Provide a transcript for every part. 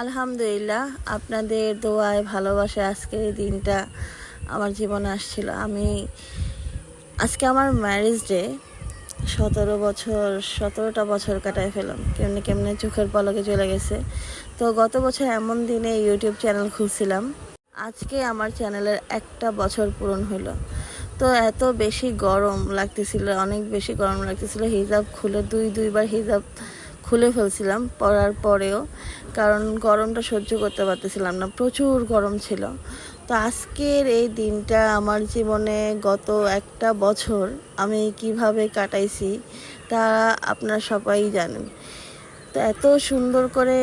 আলহামদুলিল্লাহ, আপনাদের দোয়ায় ভালোবাসে আজকের এই দিনটা আমার জীবনে আসছিল। আমি আজকে আমার ম্যারেজ ডে সতেরো বছর, সতেরোটা বছর কাটায় ফেলাম কেমনে কেমনে চোখের পলকে চলে গেছে। তো গত বছর এমন দিনে ইউটিউব চ্যানেল খুলছিলাম। আজকে আমার চ্যানেলের একটা বছর পূরণ হলো তো এত বেশি গরম লাগতেছিল, অনেক বেশি গরম লাগতেছিল, হিজাব খুলে দুই, দুইবার হিজাব খুলে ফেলছিলাম পরার পরেও, কারণ গরমটা সহ্য করতে পারতেছিলাম না, প্রচুর গরম ছিল। তো আজকের এই দিনটা আমার জীবনে গত একটা বছর আমি কীভাবে কাটাইছি তা আপনারা সবাই জানেন। তো এত সুন্দর করে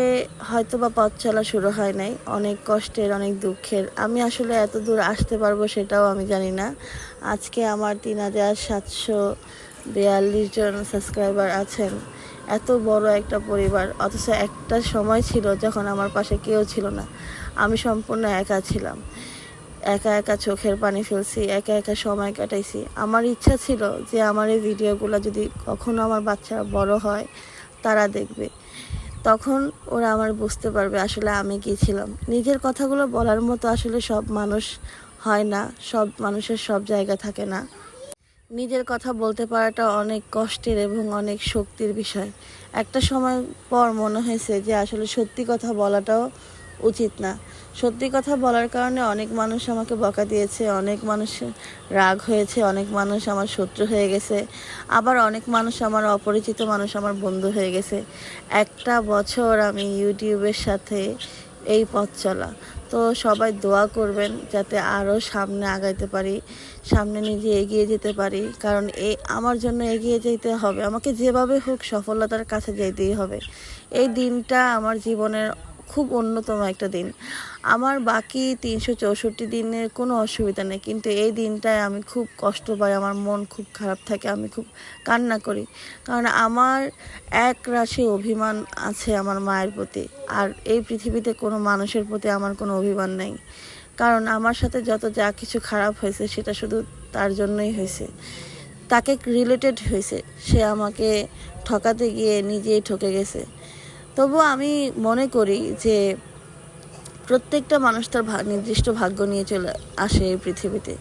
হয়তো বা পথ চলা শুরু হয় নাই, অনেক কষ্টের, অনেক দুঃখের। আমি আসলে এত দূর আসতে পারব সেটাও আমি জানি না। আজকে আমার তিন হাজার সাতশো বিয়াল্লিশ জন সাবস্ক্রাইবার আছেন। এত বড় একটা পরিবার, অথচ একটা সময় ছিল যখন আমার পাশে কেউ ছিল না। আমি সম্পূর্ণ একা ছিলাম। একা একা চোখের পানি ফেলছি, একা একা সময় কাটাইছি। আমার ইচ্ছা ছিল যে আমার এই ভিডিওগুলো যদি কখনো আমার বাচ্চারা বড় হয়, তারা দেখবে। তখন ওরা আমার বুঝতে পারবে আসলে আমি কি ছিলাম। নিজের কথাগুলো বলার মতো আসলে সব মানুষ হয় না, সব মানুষের সব জায়গা থাকে না। নিজের কথা বলতে পারাটা অনেক কষ্টের এবং অনেক শক্তির বিষয়। একটা সময় পর মনে হয়েছে যে আসলে সত্যি কথা বলাটাও উচিত না। সত্যি কথা বলার কারণে অনেক মানুষ আমাকে বকা দিয়েছে, অনেক মানুষ রাগ হয়েছে, অনেক মানুষ আমার শত্রু হয়ে গেছে, আবার অনেক মানুষ আমার অপরিচিত মানুষ আমার বন্ধু হয়ে গেছে। একটা বছর আমি ইউটিউবের সাথে এই পথ চলা। তো সবাই দোয়া করবেন যাতে আরও সামনে আগাইতে পারি, সামনে নিজে এগিয়ে যেতে পারি। কারণ এই আমার জন্য এগিয়ে যেতে হবে। আমাকে যেভাবে হোক সফলতার কাছে যেতেই হবে। এই দিনটা আমার জীবনের খুব অন্যতম একটা দিন। আমার বাকি তিনশো চৌষট্টি দিনের কোনো অসুবিধা নেই, কিন্তু এই দিনটায় আমি খুব কষ্ট পাই, আমার মন খুব খারাপ থাকে, আমি খুব কান্না করি। কারণ আমার এক রাশি অভিমান আছে আমার মায়ের প্রতি, আর এই পৃথিবীতে কোনো মানুষের প্রতি আমার কোনো অভিমান নেই। কারণ আমার সাথে যত যা কিছু খারাপ হয়েছে, সেটা শুধু তার জন্যই হয়েছে। তাকে রিলেটেড হয়েছে, সে আমাকে ঠকাতে গিয়ে নিজেই ঠকে গেছে। তবু আমি মনে করি যে প্রত্যেকটা মানুষ তার নির্দিষ্ট ভাগ্য নিয়ে চলে আসে এই পৃথিবীতে।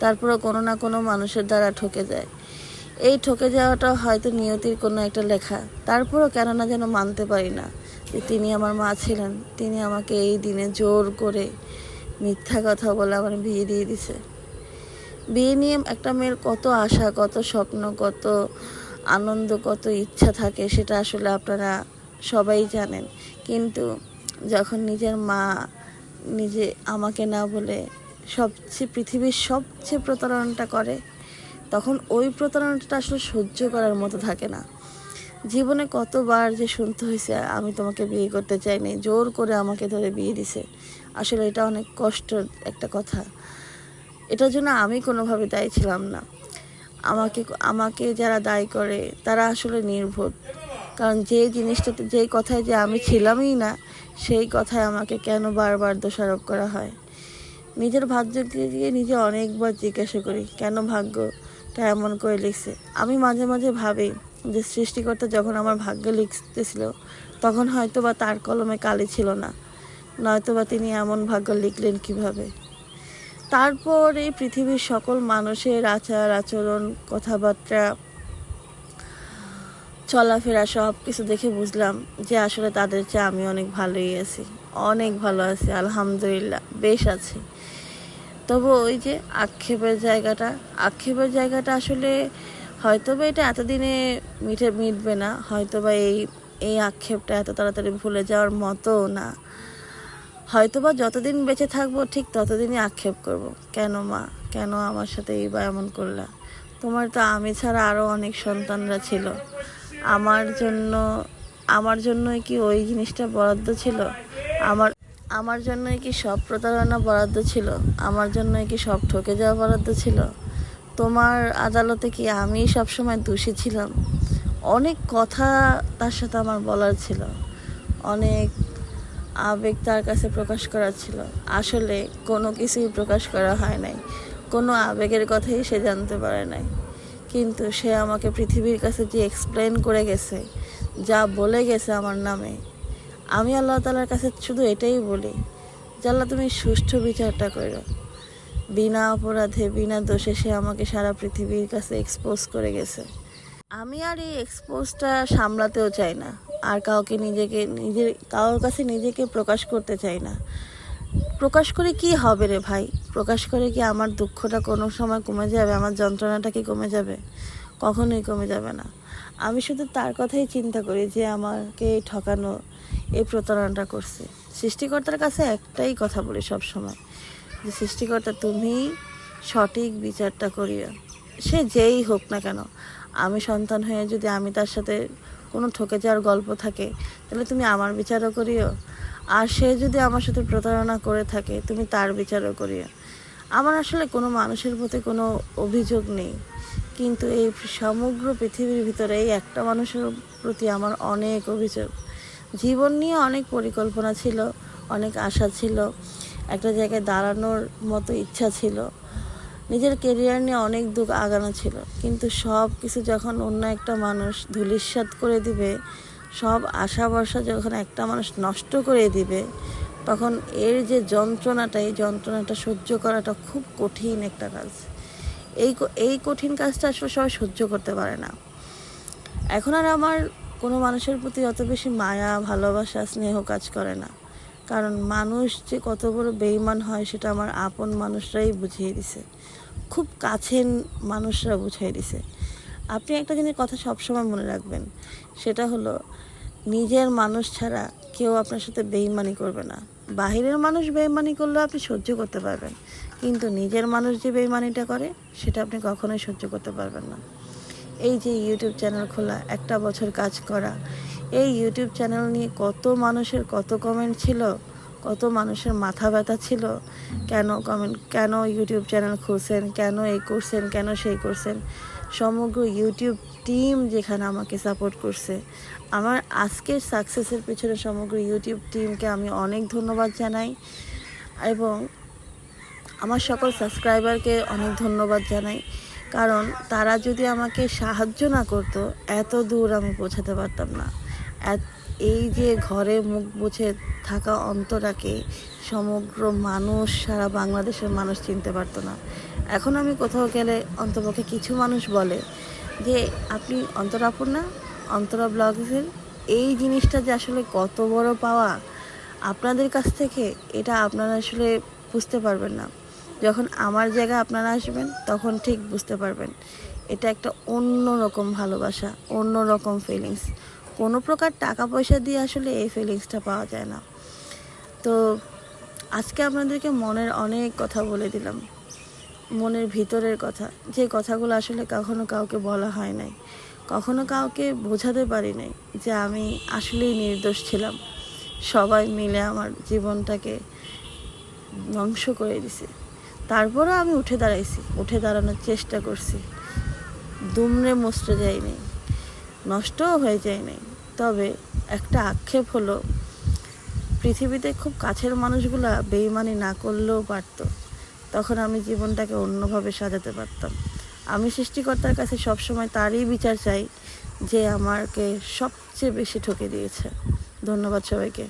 তারপরে কোনো না কোনো মানুষের দ্বারা ঠকে যায়। এই ঠকে যাওয়াটা হয়তো নিয়তির কোনো একটা লেখা। তারপরও কেন না যেন মানতে পারি না যে তিনি আমার মা ছিলেন, তিনি আমাকে এই দিনে জোর করে মিথ্যা কথা বলে আমার বিয়ে দিয়ে দিছে। বিয়ে নিয়ে একটা মেয়ের কত আশা, কত স্বপ্ন, কত আনন্দ, কত ইচ্ছা থাকে, সেটা আসলে আপনারা সবাই জানেন। কিন্তু যখন নিজের মা নিজে আমাকে না বলে সবচেয়ে পৃথিবীর সবচেয়ে প্রতারণাটা করে, তখন ওই প্রতারণাটা আসলে সহ্য করার মতো থাকে না। জীবনে কতবার যে শুনতে হয়েছে, আমি তোমাকে বিয়ে করতে চাইনি, জোর করে আমাকে ধরে বিয়ে দিছে। আসলে এটা অনেক কষ্টের একটা কথা। এটার জন্য আমি কোনোভাবে দায়ী ছিলাম না। আমাকে আমাকে যারা দায়ী করে, তারা আসলে নির্ভর কারণ যে জিনিসটাতে, যে কথায় যে আমি ছিলামই না, সেই কথায় আমাকে কেন বারবার দোষারোপ করা হয়? নিজের ভাগ্যকে দিয়ে নিজে অনেকবার জিজ্ঞাসা করি, কেন ভাগ্যটা এমন করে লিখছে? আমি মাঝে মাঝে ভাবি যে সৃষ্টিকর্তা যখন আমার ভাগ্য লিখতেছিল, তখন হয়তো বা তার কলমে কালি ছিল না। নয়তো বা তিনি এমন ভাগ্য লিখলেন কীভাবে? তারপর এই পৃথিবীর সকল মানুষের আচার আচরণ কথাবার্তা চলাফেরা সব কিছু দেখে বুঝলাম যে আসলে তাদের চেয়ে আমি অনেক ভালোই আছি। অনেক ভালো আছি, আলহামদুলিল্লাহ, বেশ আছি। তবু ওই যে আক্ষেপের জায়গাটা আক্ষেপের জায়গাটা আসলে হয়তো বা এটা এতদিনে মিটে, মিটবে না হয়তো বা এই এই আক্ষেপটা এত তাড়াতাড়ি ভুলে যাওয়ার মতো না। হয়তো বা যতদিন বেঁচে থাকব ঠিক ততদিনই আক্ষেপ করব। কেন মা? কেন আমার সাথে এই বা এমন করলা? তোমার তো আমি ছাড়া আরও অনেক সন্তানরা ছিল। আমার জন্য, আমার জন্যই কি ওই জিনিসটা বরাদ্দ ছিল? আমার আমার জন্যই কি সব প্রতারণা বরাদ্দ ছিল? আমার জন্যই কি সব ঠকে যাওয়া বরাদ্দ ছিল? তোমার আদালতে কি আমি সবসময় দোষী ছিলাম? অনেক কথা তার সাথে আমার বলার ছিল। অনেক আবেগ তার কাছে প্রকাশ করার ছিল। আসলে কোনো কিছুই প্রকাশ করা হয় নাই। কোনো আবেগের কথাই সে জানতে পারে নাই। কিন্তু সে আমাকে পৃথিবীর কাছে যে এক্সপ্লেন করে গেছে, যা বলে গেছে আমার নামে, আমি আল্লাহ তালার কাছে শুধু এটাই বলি, যে আল্লাহ তুমি সুষ্ঠু বিচারটা করো। বিনা অপরাধে, বিনা দোষে সে আমাকে সারা পৃথিবীর কাছে এক্সপোজ করে গেছে। আমি আর এই এক্সপোজটা সামলাতেও চাই না, আর কাউকে নিজেকে, নিজের, কারোর কাছে নিজেকে প্রকাশ করতে চাই না। প্রকাশ করে কি হবে রে ভাই? প্রকাশ করে কি আমার দুঃখটা কোনো সময় কমে যাবে? আমার যন্ত্রণাটা কি কমে যাবে? কখনোই কমে যাবে না। আমি শুধু তার কথাই চিন্তা করি যে আমাকে ঠকানো এই প্রতারণাটা করছে। সৃষ্টিকর্তার কাছে একটাই কথা বলি সব সময় যে সৃষ্টিকর্তা, তুমি সঠিক বিচারটা করিও। সে যেই হোক না কেন, আমি সন্তান হয়ে যদি আমি তার সাথে কোনো ঠকে যাওয়ার গল্প থাকে, তাহলে তুমি আমার বিচারও করিও। আর সে যদি আমার সাথে প্রতারণা করে থাকে, তুমি তার বিচারও করিও। আমার আসলে কোনো মানুষের প্রতি কোনো অভিযোগ নেই। কিন্তু এই সমগ্র পৃথিবীর ভিতরে এই একটা মানুষের প্রতি আমার অনেক অভিযোগ। জীবন নিয়ে অনেক পরিকল্পনা ছিল, অনেক আশা ছিল, একটা জায়গায় দাঁড়ানোর মতো ইচ্ছা ছিল। নিজের কেরিয়ার নিয়ে অনেক দূর আগানো ছিল। কিন্তু সব কিছু যখন অন্য একটা মানুষ ধূলিসাৎ করে দিবে সব আশা ভরসা যখন একটা মানুষ নষ্ট করে দিবে, তখন এর যে যন্ত্রণাটা, এই যন্ত্রণাটা সহ্য করাটা খুব কঠিন একটা কাজ। এই এই কঠিন কাজটা আসলে সবাই সহ্য করতে পারে না। এখন আর আমার কোনো মানুষের প্রতি অত বেশি মায়া, ভালোবাসা, স্নেহ কাজ করে না। কারণ মানুষ যে কত বড় বেইমান হয়, সেটা আমার আপন মানুষরাই বুঝিয়ে দিছে। খুব কাছের মানুষরা বুঝিয়ে দিছে। আপনি একটা জিনিস কথা সবসময় মনে রাখবেন, সেটা হলো নিজের মানুষ ছাড়া কেউ আপনার সাথে বেইমানি করবে না। বাহিরের মানুষ বেইমানি করলে আপনি সহ্য করতে পারবেন, কিন্তু নিজের মানুষ যে বেইমানিটা করে, সেটা আপনি কখনোই সহ্য করতে পারবেন না। এই যে ইউটিউব চ্যানেল খোলা, একটা বছর কাজ করা, এই ইউটিউব চ্যানেল নিয়ে কত মানুষের কত কমেন্ট ছিল কত মানুষের মাথা ব্যথা ছিল? কেন কমেন্ট কেন ইউটিউব চ্যানেল খুলছেন? কেন এই করছেন? কেন সেই করছেন? সমগ্র ইউটিউব টিম যেখানে আমাকে সাপোর্ট করছে। আমার আজকের সাকসেসের পেছনে সমগ্র ইউটিউব টিমকে আমি অনেক ধন্যবাদ জানাই এবং আমার সকল সাবস্ক্রাইবারকে অনেক ধন্যবাদ জানাই। কারণ তারা যদি আমাকে সাহায্য না করতো, এত দূর আমি পৌঁছাতে পারতাম না। এত- এই যে ঘরে মুখ বুঝে থাকা অন্তরাকে সমগ্র মানুষ, সারা বাংলাদেশের মানুষ চিনতে পারতো না। এখন আমি কোথাও গেলে অন্তপক্ষে কিছু মানুষ বলে যে, আপনি অন্তরাপুর না অন্তরা ব্লগসের এই জিনিসটা যে আসলে কত বড় পাওয়া, আপনাদের কাছ থেকে এটা আপনারা আসলে বুঝতে পারবেন না। যখন আমার জায়গায় আপনারা আসবেন, তখন ঠিক বুঝতে পারবেন। এটা একটা অন্য রকম ভালোবাসা অন্য রকম ফিলিংস কোনো প্রকার টাকা পয়সা দিয়ে আসলে এই ফিলিংসটা পাওয়া যায় না। তো আজকে আপনাদেরকে মনের অনেক কথা বলে দিলাম। মনের ভিতরের কথা, যে কথাগুলো আসলে কখনো কাউকে বলা হয় নাই। কখনো কাউকে বোঝাতে পারি নাই যে আমি আসলেই নির্দোষ ছিলাম। সবাই মিলে আমার জীবনটাকে ধ্বংস করে দিছে। তারপরও আমি উঠে দাঁড়াইছি, উঠে দাঁড়ানোর চেষ্টা করছি। দুমড়ে মুচড়ে যায়নি নষ্টও হয়ে যায়নি তবে একটা আক্ষেপ হলো, পৃথিবীতে খুব কাছের মানুষগুলা বেইমানি না করলেও পারত। তখন আমি জীবনটাকে অন্যভাবে সাজাতে পারতাম। আমি সৃষ্টিকর্তার কাছে সবসময় তারই বিচার চাই, যে আমাকে সবচেয়ে বেশি ঠকে দিয়েছে। ধন্যবাদ সবাইকে।